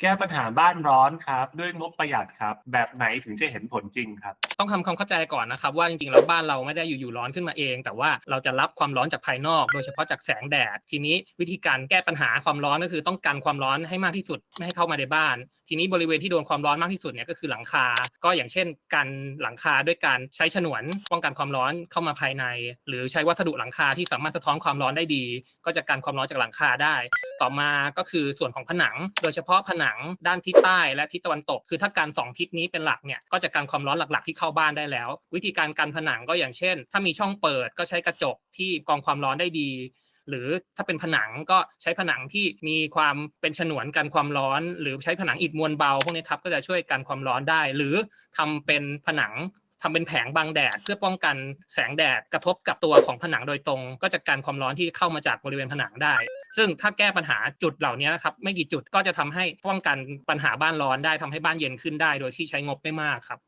แก้ปัญหาบ้านร้อนครับ ด้วยงบประหยัดครับ แบบไหนถึงจะเห็นผลจริงครับ ต้องทำความเข้าใจก่อนนะครับว่าจริงๆแล้วบ้านเราไม่ได้อยู่ๆร้อนขึ้นมาเอง แต่ว่าเราจะรับความร้อนจากภายนอก โดยเฉพาะจากแสงแดด ทีนี้วิธีการแก้ปัญหาความร้อนก็คือต้องกันความร้อนให้มากที่สุดไม่ให้เข้ามาในบ้าน ทีนี้บริเวณที่โดนความร้อนมากที่สุดเนี่ยก็คือหลังคา ก็อย่างเช่นกันหลังคาด้วยการใช้ฉนวนป้องกันความร้อนเข้ามาภายใน หรือใช้วัสดุหลังคาที่สามารถสะท้อนความร้อนได้ดี ก็จะกันความร้อนจากหลังคาได้ ต่อมาก็คือส่วนของผนัง โดยเฉพาะผนังด้านทิศใต้และทิศตะวันตก คือถ้าการสองทิศนี้เป็นหลักเนี่ยก็จะกันความร้อนหลักๆที่เข้าบ้านได้แล้ว วิธีการกันผนังก็อย่างเช่น ถ้ามีช่องเปิดก็ใช้กระจกที่กรองความร้อนได้ดีหรือถ้าเป็นผนังก็ใช้ผนังที่มีความเป็นฉนวนกันความร้อน หรือใช้ผนังอิฐมวลเบาพวกนี้ครับก็จะช่วยกันความร้อนได้ หรือทำเป็นผนัง ทำเป็นแผงบังแดดเพื่อป้องกันแสงแดดกระทบกับตัวของผนังโดยตรง ก็จะกันความร้อนที่เข้ามาจากบริเวณผนังได้ ซึ่งถ้าแก้ปัญหาจุดเหล่านี้นะครับไม่กี่จุดก็จะทำให้ป้องกันปัญหาบ้านร้อนได้ทำให้บ้านเย็นขึ้นได้ โดยที่ใช้งบไม่มากครับ